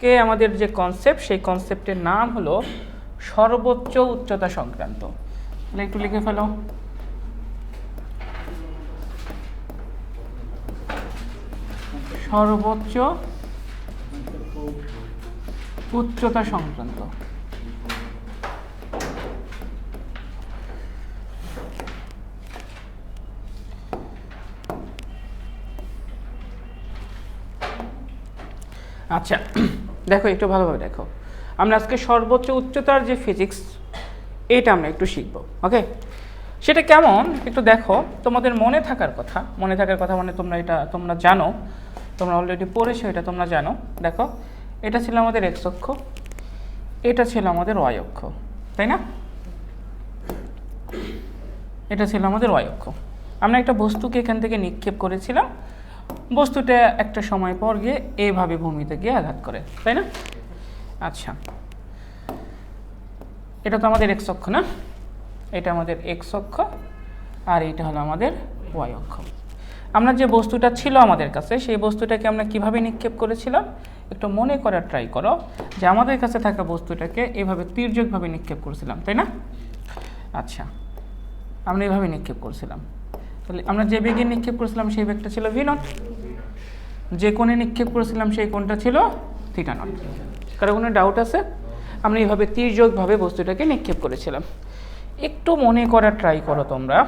কে আমাদের যে কনসেপ্ট সেই কনসেপ্টের নাম হলো সর্বোচ্চ উচ্চতা সংক্রান্ত। একটু লিখে ফেলো। সর্বোচ্চ উচ্চতা সংক্রান্ত। আচ্ছা দেখো, একটু ভালোভাবে দেখো। আমরা আজকে সর্বোচ্চ উচ্চতার যে ফিজিক্স এটা আমরা একটু শিখব ওকে সেটা কেমন? একটু দেখো, তোমাদের মনে থাকার কথা। মনে থাকার কথা মানে তোমরা এটা, তোমরা জানো। তোমরা অলরেডি পড়েছো, এটা তোমরা জানো। দেখো, এটা ছিল আমাদের এক্স অক্ষ, এটা ছিল আমাদের ওয়াই অক্ষ, তাই না? এটা ছিল আমাদের ওয়াই অক্ষ। আমরা একটা বস্তুকে এখান থেকে নিক্ষেপ করেছিলাম। বস্তুটা একটা সময় পর গিয়ে এইভাবে ভূমিতে গিয়ে আঘাত করে, তাই না? আচ্ছা। এটা তো আমাদের এক্স অক্ষ, না? এটা আমাদের এক্স অক্ষ আর এটা হলো আমাদের ওয়াই অক্ষ। আমরা যে বস্তুটা ছিল আমাদের কাছে, সেই বস্তুটাকে আমরা কীভাবে নিক্ষেপ করেছিলাম? একটু মনে করার ট্রাই করো যে আমাদের কাছে থাকা বস্তুটাকে এভাবে তির্যকভাবে নিক্ষেপ করেছিলাম, তাই না? আচ্ছা। আমরা এভাবে নিক্ষেপ করছিলাম। তাহলে আমরা যে বেগে নিক্ষেপ করেছিলাম, সেই বেগটা ছিল ভি নট। যে কোণে নিক্ষেপ করেছিলাম সেই কোণটা ছিল থিটা নট কারও কোনো ডাউট আছে? আমরা এইভাবে তির্যকভাবে বস্তুটাকে নিক্ষেপ করেছিলাম। একটু মনে করার ট্রাই করো তোমরা।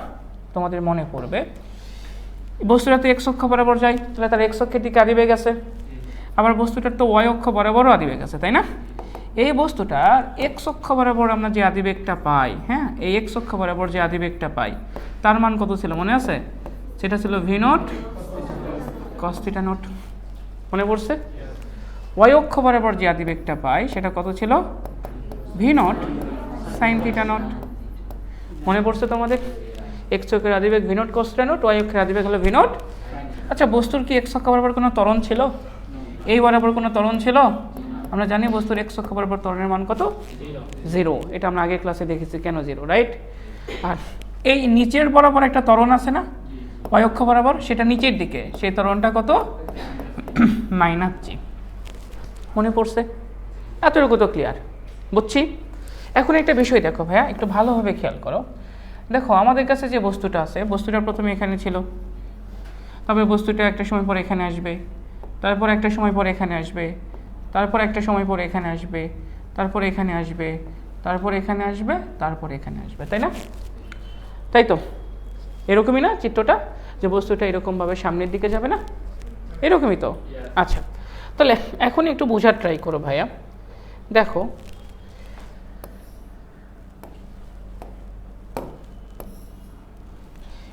তোমাদের মনে পড়বে। বস্তুটা তো এক্স অক্ষ বরাবর যায়, তাহলে তার এক্স অক্ষের দিকে আদিবেগ আছে। আবার বস্তুটার তো ওয়াই অক্ষ বরাবরও আদিবেগ আছে, তাই না? এই বস্তুটার এক্স অক্ষ বরাবর আমরা যে আদিবেগটা পাই হ্যাঁ? এই এক্স অক্ষ বরাবর যে আদিবেগটা পাই, তার মান কত ছিল মনে আছে? সেটা ছিল ভি নট কস্তিটা নট মনে পড়ছে? ওয়াই অক্ষ বরাবর যে আদিবেগটা পাই, সেটা কত ছিল? V naught, sine theta naught. মনে পড়ছে তোমাদের? এক্স অক্ষের আদিবেগ ভিনট কস্টা নট ওয়াই অক্ষের আদিবেগ হলো ভিনট আচ্ছা বস্তুর কি এক্স অক্ষ বরাবর কোনো ত্বরণ ছিল? এই বরাবর কোনো ত্বরণ ছিল? আমরা জানি বস্তুর এক্স অক্ষ বরাবর ত্বরণের মান কত? জিরো। এটা আমরা আগের ক্লাসে দেখেছি, কেন জিরো রাইট আর এই নিচের বরাবর একটা ত্বরণ আছে না? ওয়াই অক্ষ বরাবর, সেটা নিচের দিকে। সেই ত্বরণটা কত? মাইনাস জি। মনে পড়ছে? এতটুকু তো ক্লিয়ার বুঝছি? এখন একটা বিষয় দেখো ভাইয়া, একটু ভালোভাবে খেয়াল করো। দেখো, আমাদের কাছে যে বস্তুটা আছে, বস্তুটা প্রথমে এখানে ছিল। তবে বস্তুটা একটা সময় পর এখানে আসবে। তারপর একটা সময় পর এখানে আসবে। তারপর একটা সময় পর এখানে আসবে। তারপর এখানে আসবে। তারপর এখানে আসবে। তারপর এখানে আসবে। তাই না? তাই তো? এরকমই না চিত্রটা? যে বস্তুটা এরকমভাবে সামনের দিকে যাবে না? এরকমই তো? আচ্ছা। তাহলে এখন একটু বোঝার ট্রাই করো ভাইয়া। দেখো।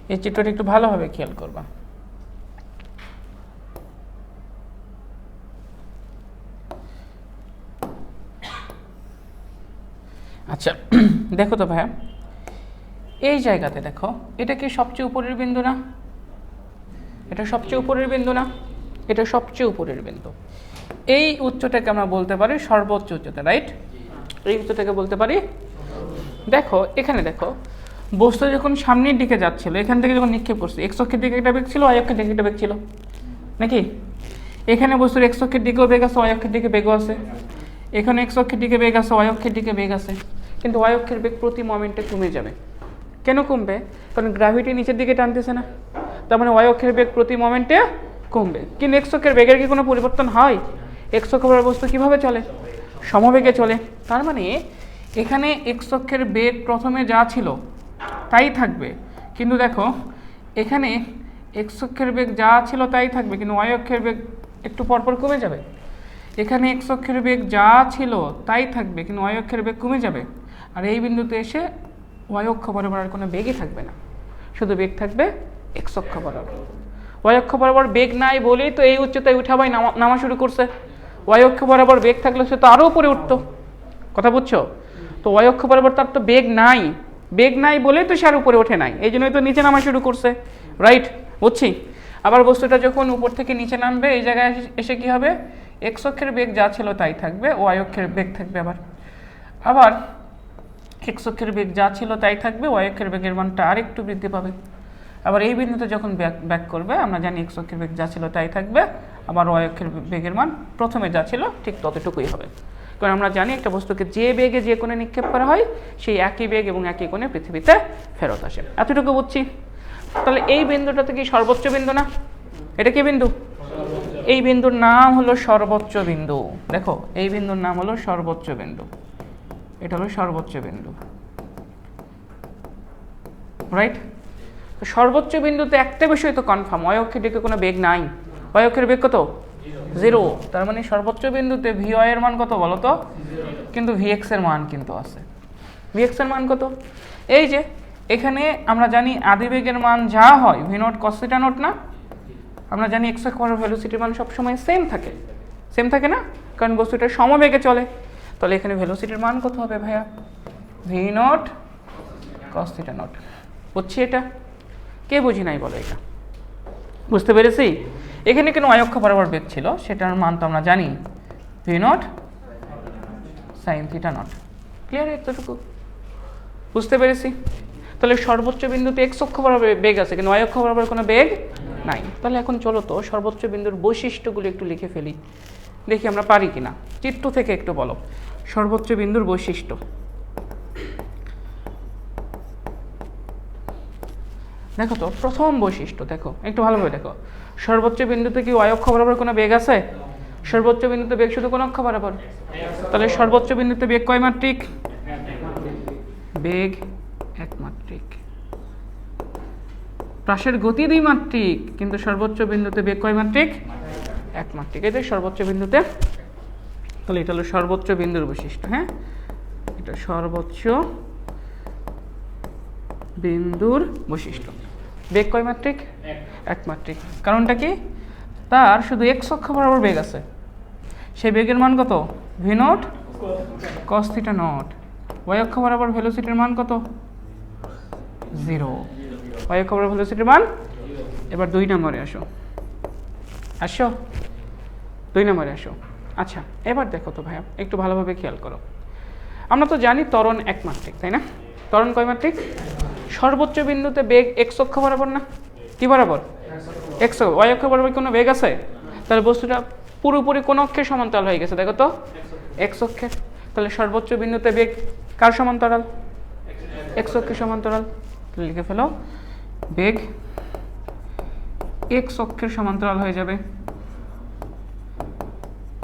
এই চিত্রটা একটু ভালোভাবে খেয়াল করবা। আচ্ছা। দেখো তো ভাইয়া। এই জায়গাতে দেখো, এটা কি সবচেয়ে উপরের বিন্দু না? এটা সবচেয়ে উপরের বিন্দু না? এটা সবচেয়ে উপরের বিন্দু। এই উচ্চটাকে আমরা বলতে পারি সর্বোচ্চ উচ্চতা রাইট এই উচ্চটাকে বলতে পারি দেখো, এখানে দেখো, বস্তু যখন সামনের দিকে যাচ্ছিল, এখান থেকে যখন নিক্ষেপ করছে এক্স দিকে একটা বেগ ছিল ওয়াই অক্ষের দিকে একটা বেগ ছিল, নাকি? এখানে বস্তুর এক্স অক্ষের দিকেও বেগ আছে ওয়াই অক্ষের দিকে বেগও আছে। এখানে এক্স দিকে বেগ আছে ওয়াই অক্ষের দিকে বেগ আছে। কিন্তু ওয়াই অক্ষের বেগ প্রতি মোমেন্টে কমে যাবে। কেন কমবে? কারণ গ্র্যাভিটি নিচের দিকে টানতেছে না। তার মানে ওয়াই অক্ষের বেগ প্রতি মোমেন্টে কমবে। কিন্তু এক্স অক্ষের বেগের কি কোনো পরিবর্তন হয়? এক্স বস্তু কীভাবে চলে? সমবেগে চলে। তার মানে এখানে এক্স অক্ষের বেগ প্রথমে যা ছিল, তাই থাকবে। কিন্তু দেখো, এখানে এক্স অক্ষের বেগ যা ছিল, তাই থাকবে। কিন্তু ওয়াই অক্ষের বেগ একটু পরপর কমে যাবে। এখানে এক্স অক্ষের বেগ যা ছিল, তাই থাকবে। কিন্তু ওয়াই অক্ষের বেগ কমে যাবে। আর এই বিন্দুতে এসে ওয়াই অক্ষ বরাবর আর কোনো বেগই থাকবে না। শুধু বেগ থাকবে এক্স অক্ষ বরাবর। ওয়াই অক্ষ বরাবর বেগ নাই বলেই তো এই উচ্চতায় উঠাবাই নামা নামা শুরু করছে। ওয়াই অক্ষ বরাবর বেগ থাকলে সে তো আরও উপরে উঠতো। কথা বুঝছ? তো ওয়াই অক্ষ বরাবর তার তো বেগ নাই। বেগ নাই বলেই তো সে আর উপরে ওঠে নাই। এই জন্যই তো নিচে নামা শুরু করছে। রাইট বুঝছি? আবার বস্তুটা যখন উপর থেকে নিচে নামবে, এই জায়গায় এসে- এসে কি হবে? এক্স অক্ষের বেগ যা ছিল তাই থাকবে ওয়াই অক্ষের বেগ থাকবে আবার। আবার এক্স অক্ষের বেগ যা ছিল তাই থাকবে ওয়াই অক্ষের বেগের মানটা আরেকটু বৃদ্ধি পাবে। আবার এই বিন্দুতে যখন ব্যাক ব্যাক করবে, আমরা জানি এক্স অক্ষের বেগ যা ছিল তাই থাকবে, আবার ওয়াই অক্ষের বেগের মান প্রথমে যা ছিল ঠিক ততটুকুই হবে। কারণ আমরা জানি একটা বস্তুকে যে বেগে যে কোণে নিক্ষেপ করা হয়, সেই একই বেগ এবং একই কোণে পৃথিবীতে ফেরত আসে। এতটুকু বুঝছি? তাহলে এই বিন্দুটাতে কি সর্বোচ্চ বিন্দু না? এটা কি বিন্দু? এই বিন্দুর নাম হলো সর্বোচ্চ বিন্দু। দেখো, এই বিন্দুর নাম হলো সর্বোচ্চ বিন্দু। এটা হলো সর্বোচ্চ বিন্দু। রাইট সর্বোচ্চ বিন্দুতে একটা বিষয় তো কনফার্ম অয়ক্ষের দিকে কোনো বেগ নাই। অয়ক্ষের বেগ কত? জিরো তার মানে সর্বোচ্চ বিন্দুতে ভি এর মান কত বলো তো? কিন্তু ভিএক্স এর মান কিন্তু আছে। ভিএক্স এর মান কত? এই যে, এখানে আমরা জানি আদিবেগের মান যা হয় ভি নট কসিটা নট না? আমরা জানি এক্স স্কোয়ার ভেলোসিটির মান সবসময় সেম থাকে। সেম থাকে না? কারণ বস্তুটা সমবেগে চলে। তাহলে এখানে ভেলোসিটির মান কত হবে ভাইয়া? V naught cos theta naught বুঝছি এটা? কে বুঝি নাই বলো এটা? বুঝতে পেরেছি? এখানে কেন অয়ক্ষ বরাবর বেগ ছিল? সেটার মান তো আমরা জানি। V naught sine theta naught clear এতটুকু? বুঝতে পেরেছি? তাহলে সর্বোচ্চ বিন্দুতে এক্স অক্ষ বরাবর বেগ আছে, কিন্তু ওয়াই অক্ষ বরাবর কোনো বেগ নাই। তাহলে এখন চলো তো সর্বোচ্চ বিন্দুর বৈশিষ্ট্যগুলো একটু লিখে ফেলি। দেখি আমরা পারি কিনা। চিত্র থেকে একটু বলো। সর্বোচ্চ বিন্দুর বৈশিষ্ট্য। দেখো তো, প্রথম বৈশিষ্ট্য, দেখো, একটু ভালোভাবে দেখো। সর্বোচ্চ বিন্দুতে কি ওয়াই অক্ষ বরাবর কোনো বেগ আছে? সর্বোচ্চ বিন্দুতে বেগ শুধু কোন অক্ষ বরাবর? তাহলে সর্বোচ্চ বিন্দুতে বেগ কয় মাত্রিক? বেগ একমাত্রিক প্রাসের গতি দুই মাত্রিক, কিন্তু সর্বোচ্চ বিন্দুতে বেগ কয় মাত্রিক? একমাত্রিক এই সর্বোচ্চ বিন্দুতে তাহলে এটা হলো সর্বোচ্চ বিন্দুর বৈশিষ্ট্য হ্যাঁ? এটা সর্বোচ্চ বিন্দুর বৈশিষ্ট্য। বেগ কয় মাত্রিক একমাত্রিক কারণটা কি? তার শুধু এক অক্ষ বরাবর বেগ আছে। সেই বেগের মান কত? V naught cos theta naught Y অক্ষ বরাবর ভেলোসিটির মান কত? জিরো ওয়াই অক্ষ বরাবর ভেলোসিটির মান? এবার দুই নম্বরে আসো। আসো? দুই নম্বরে আসো। আচ্ছা এবার দেখো তো ভাইয়া, একটু ভালোভাবে খেয়াল করো। আমরা তো জানি ত্বরণ একমাত্রিক, তাই না? ত্বরণ কয় মাত্রিক? সর্বোচ্চ বিন্দুতে বেগ এক অক্ষ বরাবর না? কি বরাবর? এক্স ওয়াই অক্ষ বরাবর কোনো বেগ আছে? তাহলে বস্তুটা পুরোপুরি কোন অক্ষের সমান্তরাল হয়ে গেছে, দেখো তো। এক্স অক্ষের তাহলে সর্বোচ্চ বিন্দুতে বেগ কার সমান্তরাল? এক্স অক্ষের সমান্তরাল। লিখে ফেলো, বেগ এক্স অক্ষের সমান্তরাল হয়ে যাবে।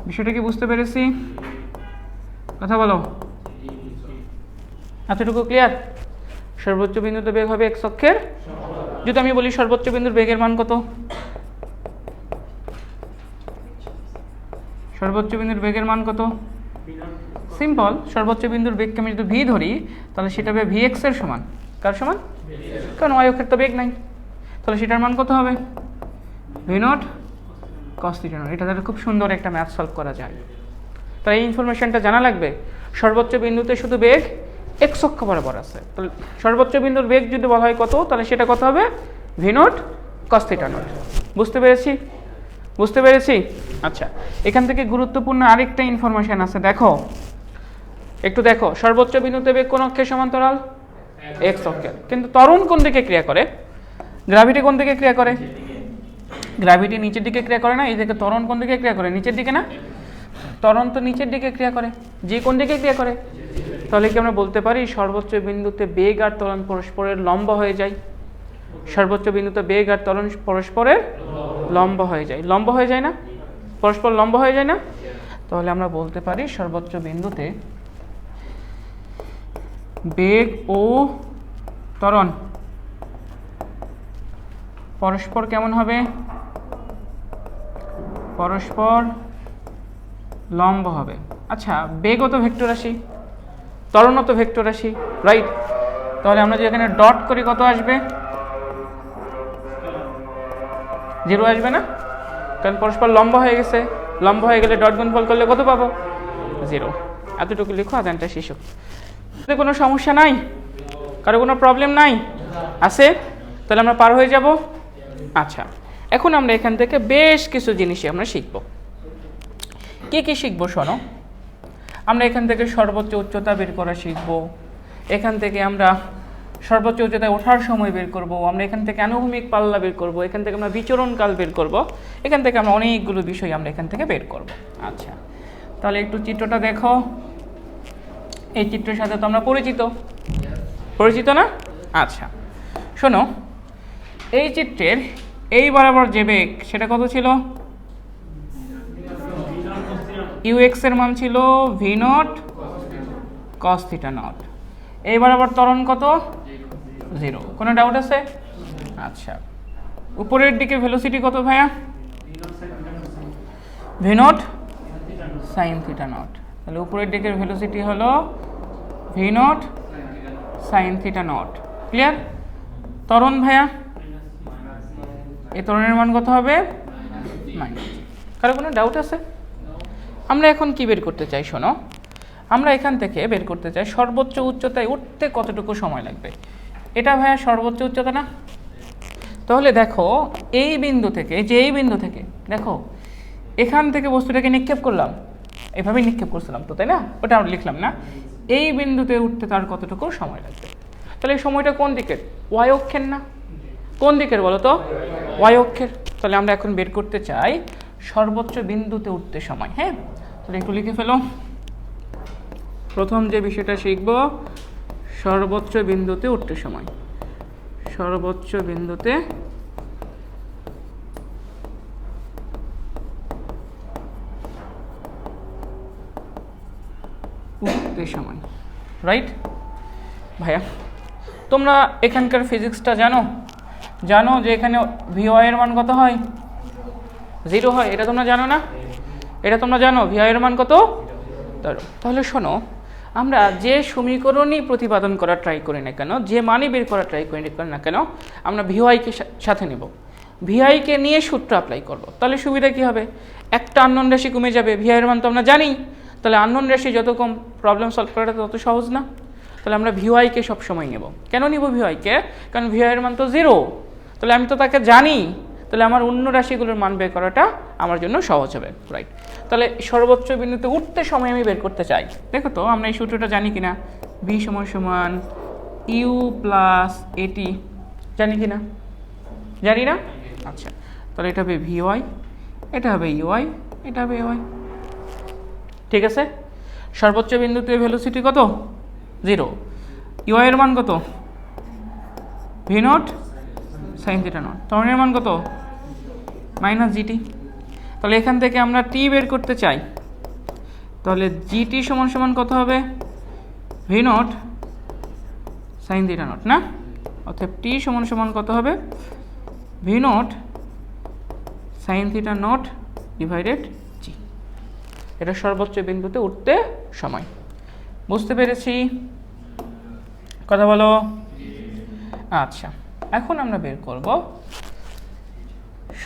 বিষয়টা কি বুঝতে পেরেছি? কথা বলো। এতটুকু ক্লিয়ার সর্বোচ্চ বিন্দুতে বেগ হবে এক্স অক্ষের? যদি আমি বলি সর্বোচ্চ বিন্দুর বেগের মান কত? সর্বোচ্চ বিন্দুর বেগের মান কত? সিম্পল সর্বোচ্চ বিন্দুর বেগকে আমি যদি ভি ধরি, তাহলে সেটা হবে ভি এক্সের সমান। কার সমান? কারণ ওয়াই অক্ষের তো বেগ নাই। তাহলে সেটার মান কত হবে? V not. নট এটা দ্বারা খুব সুন্দর একটা ম্যাথ সলভ করা যায়। তাহলে এই ইনফরমেশনটা জানা লাগবে? সর্বোচ্চ বিন্দুতে শুধু বেগ এক্স অক্ষ বরাবর আছে। তাহলে সর্বোচ্চ বিন্দুর বেগ যদি বলা হয় কত? তাহলে সেটা কত হবে? V naught cos theta naught বুঝতে পেরেছি? বুঝতে পেরেছি? আচ্ছা এখান থেকে গুরুত্বপূর্ণ আরেকটা ইনফরমেশন আছে দেখো। একটু দেখো সর্বোচ্চ বিন্দুতে বেগ কোন অক্ষের সমান্তরাল? এক্স অক্ষের। কিন্তু ত্বরণ কোন দিকে ক্রিয়া করে? গ্রাভিটি কোন দিকে ক্রিয়া করে? গ্র্যাভিটি নিচের দিকে ক্রিয়া করে না, এই দিকে ত্বরণ কোন দিকে ক্রিয়া করে? নিচের দিকে না? ত্বরণ তো নিচের দিকে ক্রিয়া করে। যে কোন দিকে ক্রিয়া করে? তাহলে কি আমরা বলতে পারি, সর্বোচ্চ বিন্দুতে বেগ আর ত্বরণ পরস্পরের লম্ব হয়ে যায়। সর্বোচ্চ বিন্দুতে বেগ আর ত্বরণ পরস্পরের লম্ব হয়ে যায়। লম্ব হয়ে যায় না? পরস্পর লম্ব হয়ে যায় না? তাহলে আমরা বলতে পারি, সর্বোচ্চ বিন্দুতে বেগ ও ত্বরণ পরস্পর কেমন হবে? পরস্পর লম্ব হবে। আচ্ছা বেগও তো ভেক্টর রাশি ত্বরণও তো ভেক্টর রাশি রাইট তাহলে আমরা যদি এখানে ডট করি, কত আসবে? জিরো আসবে না? কারণ পরস্পর লম্ব হয়ে গেছে। লম্ব হয়ে গেলে ডট গুণফল করলে কত পাবো? জিরো এতটুকু লিখো আদানটা শিশু কোনো সমস্যা নাই? কারও কোনো প্রবলেম নাই? আছে? তাহলে আমরা পার হয়ে যাব? আচ্ছা। এখন আমরা এখান থেকে বেশ কিছু জিনিসই আমরা শিখব। কি কি শিখব, শোনো? আমরা এখান থেকে সর্বোচ্চ উচ্চতা বের করা শিখব। এখান থেকে আমরা সর্বোচ্চ উচ্চতায় ওঠার সময় বের করব। আমরা এখান থেকে আনুভূমিক পাল্লা বের করব। এখান থেকে আমরা বিচরণকাল বের করব। এখান থেকে আমরা অনেকগুলো বিষয় আমরা এখান থেকে বের করব। আচ্ছা তাহলে একটু চিত্রটা দেখো। এই চিত্রের সাথে তো আমরা পরিচিত। পরিচিত না? আচ্ছা শোনো, এই চিত্রের এই বরাবর যে বেগ, সেটা কত ছিল? ইউএক্স এর মান ছিল V naught cos theta naught এই বরাবর ত্বরণ কত? জিরো কোনো ডাউট আছে? আচ্ছা। উপরের দিকে ভেলোসিটি কত ভাইয়া? V naught sine theta naught তাহলে উপরের দিকের ভেলোসিটি হলো V naught sine theta naught clear ত্বরণ ভাইয়া? এই ত্বরণের মান কত হবে? কারও কোনো ডাউট আছে? আমরা এখন কি বের করতে চাই শোনো? আমরা এখান থেকে বের করতে চাই সর্বোচ্চ উচ্চতায় উঠতে কতটুকু সময় লাগবে? এটা ভাইয়া সর্বোচ্চ উচ্চতা না? তাহলে দেখো, এই বিন্দু থেকে, যে এই বিন্দু থেকে, দেখো, এখান থেকে বস্তুটাকে নিক্ষেপ করলাম। এভাবেই নিক্ষেপ করছিলাম তো, তাই না? ওটা আমরা লিখলাম না। এই বিন্দুতে উঠতে তার কতটুকু সময় লাগবে? তাহলে এই সময়টা কোন দিকের? ওয়াই অক্ষের না? কোন দিকের বলো তো? ওয়াই অক্ষের। তাহলে আমরা এখন বের করতে চাই সর্বোচ্চ বিন্দুতে উঠতে সময় হ্যাঁ? তাহলে একটু লিখে ফেলো। প্রথম যে বিষয়টা শিখব, সর্বোচ্চ বিন্দুতে উঠতে সময়। সর্বোচ্চ বিন্দুতে উঠতে সময় রাইট ভাইয়া, তোমরা এখানকার ফিজিক্সটা জানো? জানো যে এখানে ভিওয়াই এর মান কত হয়? জিরো হয়, এটা তোমরা জানো না? এটা তোমরা জানো ভিওয়াই এর মান কত? তাহলে শোনো, আমরা যে সমীকরণই প্রতিপাদন করার ট্রাই করি না কেন, যে মানই বের করার ট্রাই করি না কেন, আমরা ভিওয়াইকে সাথে নেব। ভিআইকে নিয়ে সূত্র অ্যাপ্লাই করব। তাহলে সুবিধা কি হবে? একটা আননোন রাশি কমে যাবে ভিআইয়ের মান তো আমরা জানি। তাহলে আননোন রাশি যত কম প্রবলেম সলভ করাটা তত সহজ না। তাহলে আমরা ভিওয়াইকে সবসময় নেব। কেন নিব ভিওয়াইকে কারণ ভিওয়াইয়ের মান তো জিরো তাহলে আমি তো তাকে জানি। তাহলে আমার অন্য রাশিগুলোর মান বের করাটা আমার জন্য সহজ হবে। রাইট তাহলে সর্বোচ্চ বিন্দুতে উঠতে সময় আমি বের করতে চাই। দেখো তো, আমরা এই সূত্রটা জানি কি না বি সমান সমান ইউ প্লাস এটি জানি কি না জানি না? আচ্ছা তাহলে এটা হবে ভিওয়াই এটা হবে ইউআই এটা হবে ইউআই ঠিক আছে? সর্বোচ্চ বিন্দুতে ভেলোসিটি কত? জিরো ইউআই এর মান কত? V naught sine theta naught ত্বরণের মান কত? মাইনাস জিটি তাহলে এখান থেকে আমরা টি বের করতে চাই। তাহলে জিটি সমান সমান কত হবে? V naught sine theta naught, না? অর্থাৎ টি সমান সমান কত হবে? V naught sine theta naught divided G. এটা সর্বোচ্চ বিন্দুতে উঠতে সময়। বুঝতে পেরেছি? কথা বলো? আচ্ছা। এখন আমরা বের করব।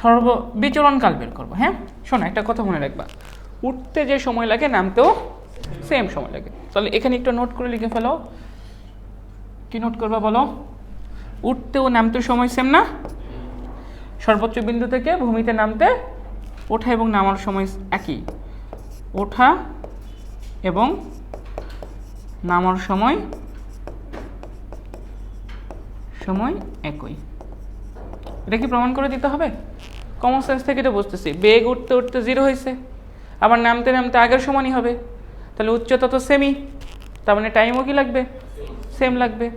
সর্ব, বিচরণকাল বের করব হ্যাঁ? শোনো, একটা কথা মনে রাখবা। উঠতে যে সময় লাগে, নামতেও সেম সময় লাগে। তাহলে এখানে একটু নোট করে লিখে ফেলো। কি নোট করবা বলো? উঠতেও নামতেও সময় সেম না? সর্বোচ্চ বিন্দু থেকে ভূমিতে নামতে ওঠা এবং নামার সময় একই। ওঠা এবং নামার সময় সময় একই। এটা কি প্রমাণ করে দিতে হবে? কমন সেন্স থেকে এটা বুঝতেছি। বেগ উঠতে উঠতে জিরো হয়েছে আবার নামতে নামতে আগের সমানই হবে। তাহলে উচ্চতা তো সেমই তার মানে টাইমও কি লাগবে? সেম লাগবে।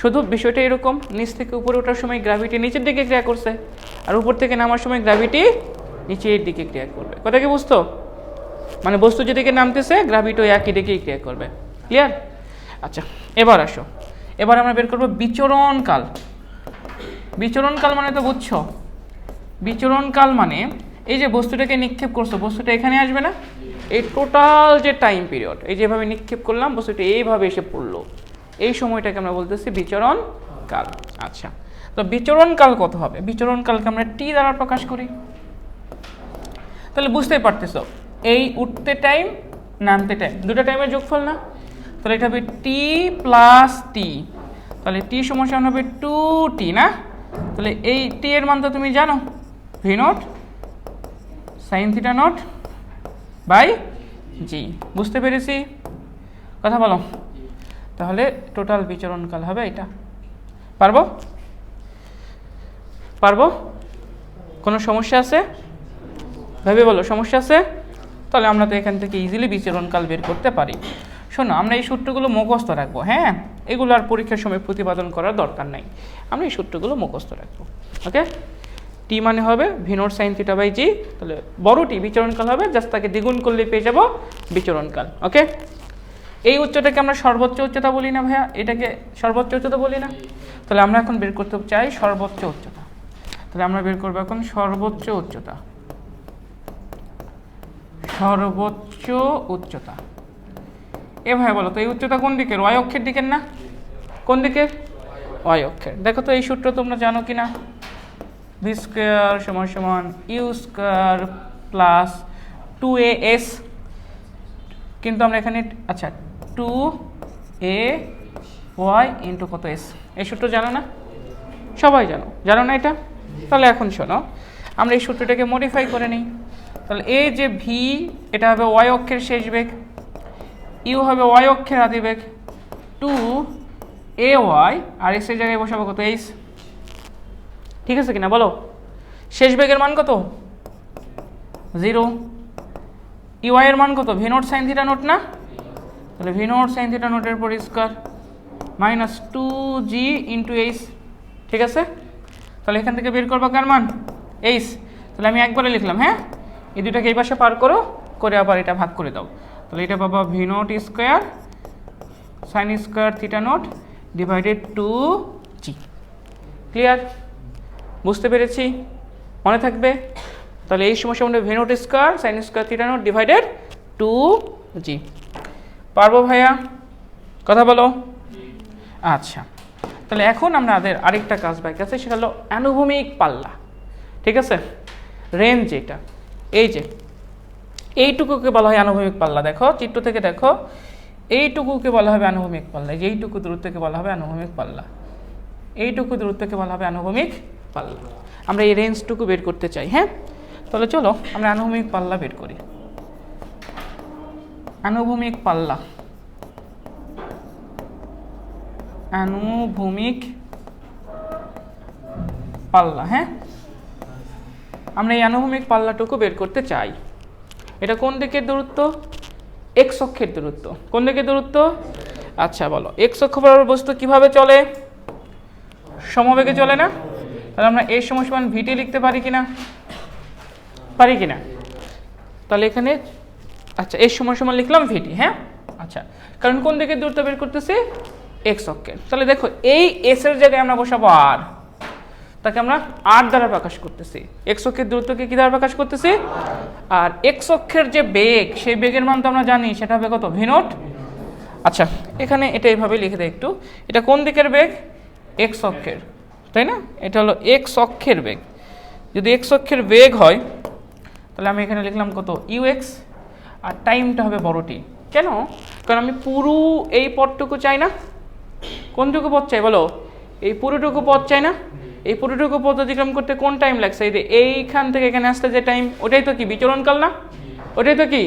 শুধু বিষয়টা এরকম, নিচ থেকে উপরে ওঠার সময় গ্র্যাভিটি নিচের দিকে ক্রিয়া করছে, আর উপর থেকে নামার সময় গ্র্যাভিটি নিচের দিকে ক্রিয়া করবে। কথা কি বুঝতো মানে বস্তু যেদিকে নামতেছে গ্র্যাভিটিও একই দিকেই ক্রিয়া করবে। ক্লিয়ার আচ্ছা এবার আসো। এবার আমরা বের করব বিচরণকাল। বিচরণকাল মানে তো বুঝছ। বিচরণকাল মানে এই যে বস্তুটাকে নিক্ষেপ করছ, বস্তুটা এখানে আসবে না? এই টোটাল যে টাইম পিরিয়ড এই যেভাবে নিক্ষেপ করলাম, বস্তুটা এইভাবে এসে পড়ল। এই সময়টাকে আমরা বলতেছি বিচরণ কাল আচ্ছা তো বিচরণকাল কত হবে? বিচরণকালকে আমরা টি দ্বারা প্রকাশ করি। তাহলে বুঝতেই পারতেছো, এই উঠতে টাইম নামতে টাইম দুটো টাইমের যোগফল না? তাহলে এটা হবে টি প্লাস টি তাহলে টি সমস্যা হবে টু টি না? তাহলে এই টি এর মান তো তুমি জানো। V naught sine theta naught by G বুঝতে পেরেছি? কথা বলো। তাহলে টোটাল বিচরণকাল হবে এটা। পারব? পারব? কোনো সমস্যা আছে? ভেবে বলো, সমস্যা আছে? তাহলে আমরা তো এখান থেকে ইজিলি বিচরণকাল বের করতে পারি। শোনো, আমরা এই সূত্রগুলো মুখস্থ রাখব হ্যাঁ? এগুলো আর পরীক্ষার সময় প্রতিপাদন করার দরকার নাই। আমরা এই সূত্রগুলো মুখস্থ রাখব, ওকে? টি মানে হবে ভিনোর সাইন থিটা বাই জি তাহলে বড় টি বিচরণকাল হবে জাস্ট তাকে দ্বিগুণ করলে পেয়ে যাব বিচরণকাল, ওকে? এই উচ্চটাকে আমরা সর্বোচ্চ উচ্চতা বলি না ভাইয়া? এটাকে সর্বোচ্চ উচ্চতা বলি না? তাহলে আমরা এখন বের করতে চাই সর্বোচ্চ উচ্চতা। তাহলে আমরা বের করব এখন সর্বোচ্চ উচ্চতা। সর্বোচ্চ উচ্চতা। এ ভাই বলো তো, এই উচ্চতা কোন দিকের? ওয়াই অক্ষের দিকের না? কোন দিকের? ওয়াই অক্ষের। দেখো তো এই সূত্র তোমরা জানো কি না? ভি স্কোয়ার সমান সমান U square plus two A S কিন্তু আমরা এখানে আচ্ছা টু এ ওয়াই ইন্টু কত এস এই সূত্র জানো না? সবাই জানো। জানো না এটা? তাহলে এখন শোনো। আমরা এই সূত্রটাকে মডিফাই করে নিই। তাহলে এ যে ভি এটা হবে ওয়াই অক্ষের শেষ বেগ। ইউ হবে ওয়াই অক্ষের আদি বেগ টু এ ওয়াই, আর এস এর জায়গায় বসাবো কত? এইস ঠিক আছে কিনা? বলো। শেষ বেগের মান কত? জিরো। ইউআই এর মান কত? V naught sine theta naught না? তাহলে ভি নোট সাইন থিটা নোটের পর square minus two G into H. ঠিক আছে? তাহলে এখান থেকে বের করব কার মান? এইচ। তাহলে আমি একবারে লিখলাম হ্যাঁ? এই দুটাকে এই পাশে পার করো, করে আবার এটা ভাগ করে দাও। তাহলে এটা পাবা V naught square sine square theta naught divided two G clear বুঝতে পেরেছি? মনে থাকবে? তাহলে এই সমস্যা মধ্যে V naught square sine square theta naught divided two G পারব ভাইয়া? কথা বলো? আচ্ছা। তাহলে এখন আমাদের আরেকটা কাজ বাকি আছে, সেটা হলো আনুভূমিক পাল্লা। ঠিক আছে? রেঞ্জ যেটা, এই যে এইটুকুকে বলা হয় আনুভূমিক পাল্লা। দেখো, চিত্র থেকে দেখো, এইটুকুকে বলা হবে আনুভূমিক পাল্লা। এই যে এইটুকু দূরত্বকে বলা হবে আনুভূমিক পাল্লা। এইটুকু দূরত্বকে বলা হবে আনুভূমিক পাল্লা। আমরা এই রেঞ্জটুকু বের করতে চাই হ্যাঁ? তাহলে চলো, আমরা আনুভূমিক পাল্লা বের করি। আনুভূমিক পাল্লা। আনুভূমিক পাল্লা হ্যাঁ? আমরা এই আনুভূমিক পাল্লাটুকু বের করতে চাই। এটা কোন দিকের দূরত্ব? এক্স অক্ষের দূরত্ব। কোন দিকের দূরত্ব? আচ্ছা বলো। এক্স অক্ষ বরাবর বস্তু কীভাবে চলে? সমবেগে চলে না? তাহলে আমরা এর সময় সমান ভিটি লিখতে পারি কিনা? পারি কিনা? তাহলে এখানে আচ্ছা এর সময় সমান লিখলাম ভিটি হ্যাঁ? আচ্ছা কারণ কোন দিকে দূরত্ব বের করতেছি? এক্স অক্ষের। তাহলে দেখো, এই এস এর জায়গায় আমরা বসাবো আর তাকে আমরা আর দ্বারা প্রকাশ করতেছি। এক্স অক্ষের দূরত্বকে কি দ্বারা প্রকাশ করতেছি? আর এক্স অক্ষের যে বেগ, সেই বেগের মান তো আমরা জানি, সেটা হবে কত? ভিনোট আচ্ছা এখানে এটা এইভাবে লিখে দেয় একটু। এটা কোন দিকের বেগ? এক্স অক্ষের, তাই না? এটা হলো এক্স অক্ষের বেগ। যদি এক্স অক্ষের বেগ হয়, তাহলে আমি এখানে লিখলাম কত? ইউ এক্স আর টাইমটা হবে বড়টি কেন? কারণ আমি পুরো এই পথটুকু চাই না। কোনটুকু পথ চাই? বলো। এই পুরোটুকু পথ চাই না? এই পুরোটুকু পথ অতিক্রম করতে কোন টাইম লাগছে? এই যে এইখান থেকে এখানে আসতে যে টাইম ওটাই তো কি বিচরণকাল না? ওটাই তো কি?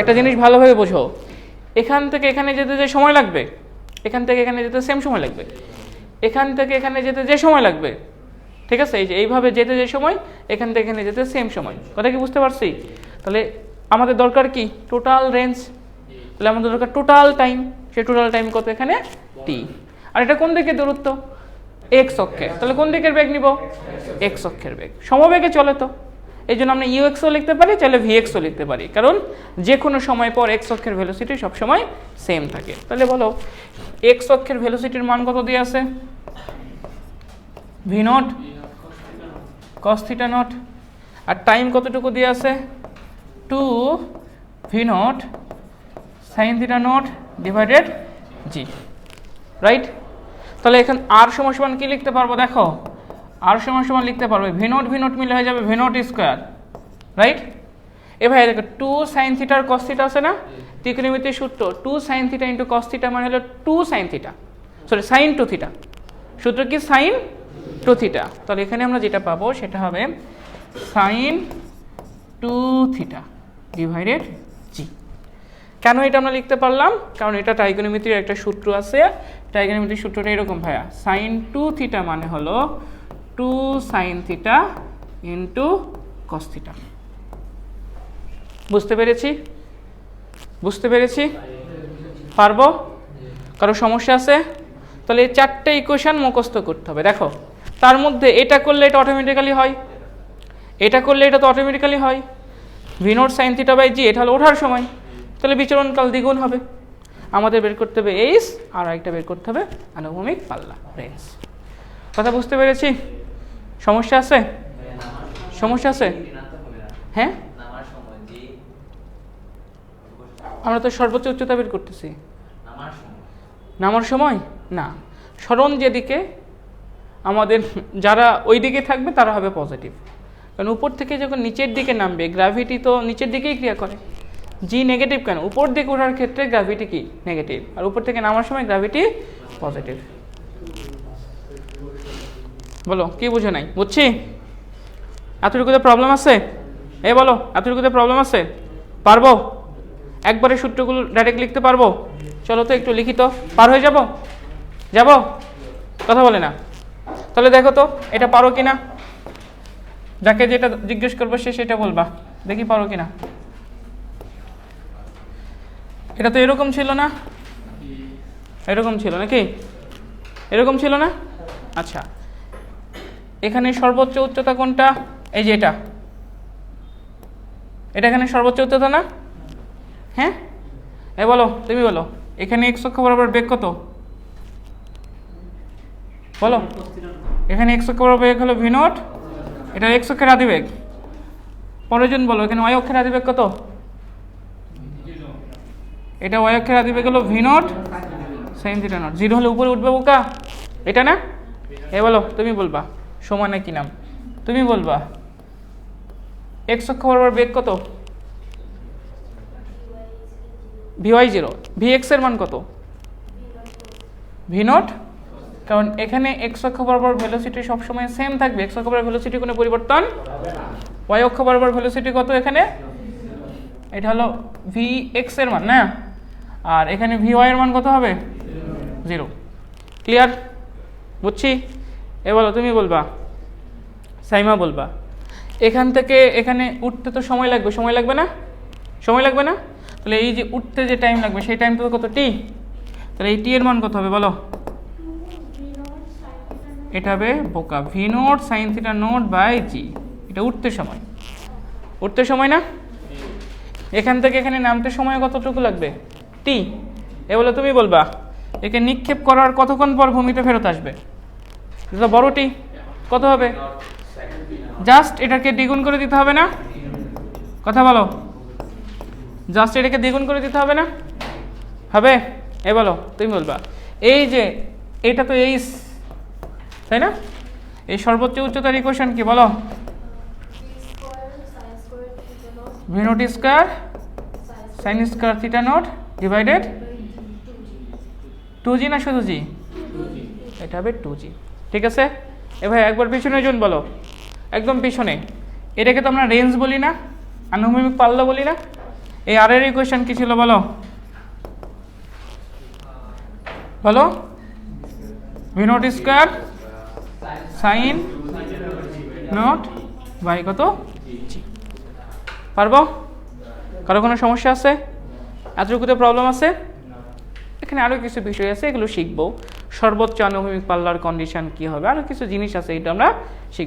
একটা জিনিস ভালোভাবে বোঝো। এখান থেকে এখানে যেতে যে সময় লাগবে, এখান থেকে এখানে যেতে সেম সময় লাগবে। এখান থেকে এখানে যেতে যে সময় লাগবে, ঠিক আছে? এই যে এইভাবে যেতে যে সময়, এখান থেকে এখানে যেতে সেম সময়। কথা কি বুঝতে পারছি? তাহলে আমাদের দরকার কি? টোটাল রেঞ্জ তাহলে আমাদের দরকার টোটাল টাইম সে টোটাল টাইম কত এখানে? টি আর এটা কোন দিকে দূরত্ব? এক্স অক্ষের তাহলে কোন দিকের বেগ নিব? এক্স অক্ষের বেগ। সমবেগে চলে তো। এই জন্য আমরা ইউএক্সও লিখতে পারি, চাইলে ভিএক্সও লিখতে পারি। কারণ যে কোনো সময় পর এক্স অক্ষের ভেলোসিটি সবসময় সেম থাকে। তাহলে বলো এক্স অক্ষের ভেলোসিটির মান কত দিয়ে আছে? V naught cos theta naught আর টাইম কতটুকু দিয়ে আছে? Two V naught sine theta naught divided G right তাহলে এখন আর সমান সমান কি লিখতে পারব? দেখো আর সমান সমান লিখতে পারবে। ভিনোট ভিনোট মিলে হয়ে যাবে ভিনোট স্কোয়ার রাইট এ ভাই, দেখো টু সাইন থিটার কস থিটা আছে না? ত্রিকোণমিতির সূত্র two sine theta into cos theta মানে হলো two sine theta sorry sine two theta সূত্র কি? সাইন টু থিটা তাহলে এখানে আমরা যেটা পাবো সেটা হবে sine two theta divided G কেন এটা আমরা লিখতে পারলাম? কারণ এটা ট্রাইগোনোমেট্রির একটা সূত্র আছে। ট্রাইগোনোমেট্রিক সূত্রটা এরকম, ভাইয়া। সাইন টু থিটা মানে হলো two sine theta into cos theta বুঝতে পেরেছি? বুঝতে পেরেছি? পারব? কারও সমস্যা আছে? তাহলে এই চারটে ইকুয়েশন মুখস্থ করতে হবে। দেখো, তার মধ্যে এটা করলে এটা অটোমেটিক্যালি হয়, এটা করলে এটা তো অটোমেটিক্যালি হয়। V naught sine theta by g এটা হলো ওঠার সময়। তাহলে বিচরণকাল দ্বিগুণ হবে। আমাদের বের করতে হবে এইস আর একটা বের করতে হবে আনুভূমিক পাল্লা, রেঞ্জ। কথা বুঝতে পেরেছি? সমস্যা আছে? সমস্যা আছে? হ্যাঁ? আমরা তো সর্বোচ্চ উচ্চতা বের করতেছি। নামার সময়? না। স্মরণ যেদিকে আমাদের, যারা ওই দিকে থাকবে তারা হবে পজিটিভ। কারণ উপর থেকে যখন নিচের দিকে নামবে গ্র্যাভিটি তো নিচের দিকেই ক্রিয়া করে। জি নেগেটিভ কেন? উপর দিকে ওঠার ক্ষেত্রে গ্র্যাভিটি কি? নেগেটিভ আর উপর থেকে নামার সময় গ্র্যাভিটি পজিটিভ বলো, কি বুঝে নাই? বুঝছি? এতটুকুতে প্রবলেম আছে? এ বলো এতটুকুতে প্রবলেম আছে? পারব? একবারে সূত্রগুলো ডাইরেক্ট লিখতে পারব? চলো তো একটু লিখিত পার হয়ে যাব? যাব? কথা বলে না। তাহলে দেখো তো, এটা পারো কি না যাকে যেটা জিজ্ঞেস করব সে সেটা বলবা। দেখি পারো কি না এটা তো এরকম ছিল না? এরকম ছিল নাকি? এরকম ছিল না? আচ্ছা। এখানে সর্বোচ্চ উচ্চতা কোনটা? এই যে এটা। এটা এখানে সর্বোচ্চ উচ্চতা না? হ্যাঁ? এ বলো, তুমি বলো। এখানে এক্স অক্ষ বরাবর বেগ কত? বলো। এখানে এক্স অক্ষ বরাবর বেগ হলো ভি নট এটা এক্স অক্ষের আদি বেগ পরের জন বলো, এখানে অয় অক্ষের আদি বেগ কত? এটা ওয়াই অক্ষের আদি বেগ হলো v naught sine theta naught zero হলে উপরে উঠবে বোকা। এটা না? এ বলো, তুমি বলবা। সমানে কি নাম? তুমি বলবা। এক্স অক্ষ বরাবর বেগ কত? ভিওয়াই জিরো ভি এক্সের মান কত? ভি নট কারণ এখানে এক্স অক্ষ বরাবর ভেলোসিটি সবসময় সেম থাকবে। এক্স অক্ষ বরাবর ভেলোসিটি কোনো পরিবর্তন ওয়াই অক্ষ বরাবর ভেলোসিটি কত এখানে? এটা হলো ভি এক্সের মান, না? আর এখানে ভি এর মান কত হবে? জিরো ক্লিয়ার বুঝছি? এ বলো, তুমি বলবা। সাইমা বলবা। এখান থেকে এখানে উঠতে তো সময় লাগবে। সময় লাগবে না? সময় লাগবে না? তাহলে এই যে উঠতে যে টাইম লাগবে, সেই টাইমটা তো কত? টি তাহলে এই টি এর মান কত হবে বলো? এটা হবে বোকা। V naught sine theta naught by g এটা উঠতে সময়। উঠতে সময় না? এখান থেকে এখানে নামতে সময় কতটুকু লাগবে? টি এ বলে তুমি বলবা একে নিক্ষেপ করার কতক্ষণ পর ভূমিতে ফেরত আসবে? বড় টি কত হবে? জাস্ট এটাকে দ্বিগুণ করে দিতে হবে না? কথা বলো। জাস্ট এটাকে দ্বিগুণ করে দিতে হবে না? হবে? এ বলো তুমি বলবা। এই যে এটা তো এই তাই না? এই সর্বোচ্চ উচ্চতার ইকুয়েশন কি বলো? V naught square sine square theta naught divided two g না শুধু জি এটা হবে টু জি ঠিক আছে? এ ভাই, একবার পিছনে জন বলো। একদম পিছনে। এটাকে তো আমরা রেঞ্জ বলি না, আনুভূমিক পাল্লা বলি না। এই আর এর ইকুয়েশন কী ছিল বলো? বলো? V naught square sine naught by কত? জি পারব? কারও কোনো সমস্যা আছে? এতটুকুতে প্রবলেম আছে? এখানে আরও কিছু বিষয় আছে, এগুলো শিখব। সর্বোচ্চ আনুভূমিক পাল্লার কন্ডিশন কি হবে? আরও কিছু জিনিস আছে, এটা আমরা শিখব।